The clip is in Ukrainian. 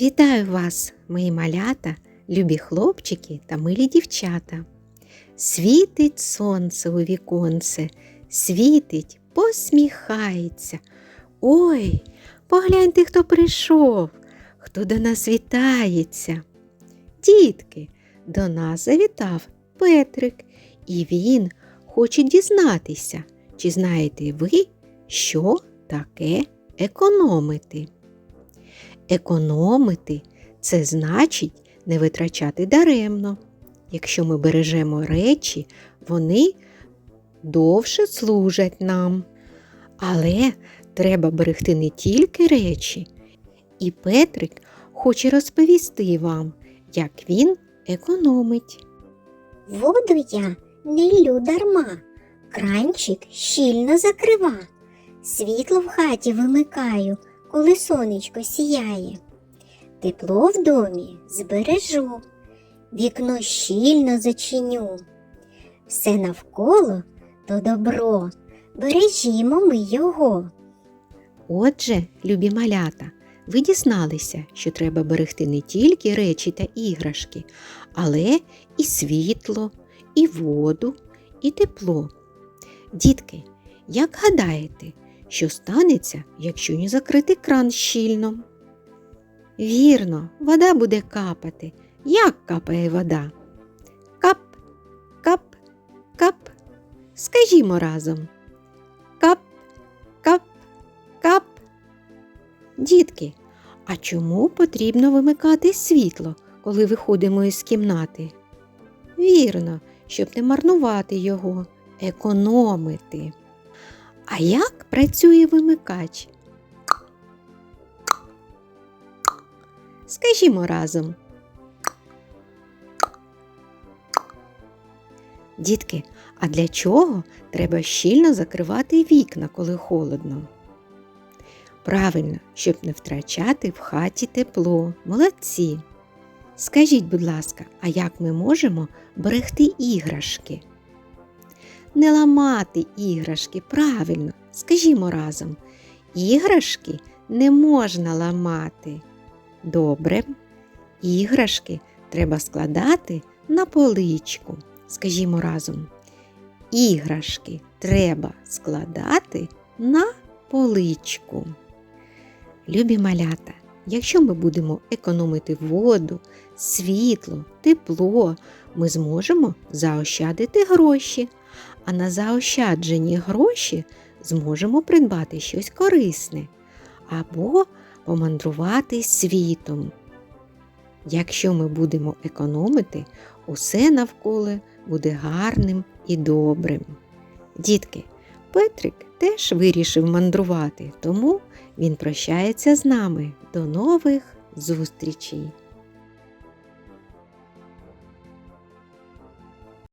Вітаю вас, мої малята, любі хлопчики та милі дівчата. Світить сонце у віконце, світить, посміхається. Ой, погляньте, хто прийшов, хто до нас вітається. Дітки, до нас завітав Петрик, і він хоче дізнатися, чи знаєте ви, що таке економити. Економити це значить не витрачати даремно. Якщо ми бережемо речі, вони довше служать нам. Але треба берегти не тільки речі. І Петрик хоче розповісти вам, як він економить. Воду я не лью дарма, кранчик щільно закрива. Світло в хаті вимикаю, коли сонечко сіяє. Тепло в домі збережу, вікно щільно зачиню. Все навколо то добро, бережімо ми його. Отже, любі малята, ви дізналися, що треба берегти не тільки речі та іграшки, але і світло, і воду, і тепло. Дітки, як гадаєте, що станеться, якщо не закрити кран щільно? Вірно, вода буде капати. Як капає вода? Кап, кап, кап. Скажімо разом. Кап, кап, кап. Дітки, а чому потрібно вимикати світло, коли виходимо із кімнати? Вірно, щоб не марнувати його, економити. А як працює вимикач? Скажімо разом. Дітки, а для чого треба щільно закривати вікна, коли холодно? Правильно, щоб не втрачати в хаті тепло. Молодці. Скажіть, будь ласка, а як ми можемо берегти іграшки? Не ламати іграшки, правильно, скажімо разом. Іграшки не можна ламати. Добре. Іграшки треба складати на поличку. Скажімо разом. Іграшки треба складати на поличку. Любі малята, якщо ми будемо економити воду, світло, тепло, ми зможемо заощадити гроші, а на заощаджені гроші зможемо придбати щось корисне або помандрувати світом. Якщо ми будемо економити, усе навколо буде гарним і добрим. Дітки, Петрик теж вирішив мандрувати, тому він прощається з нами. До нових зустрічей!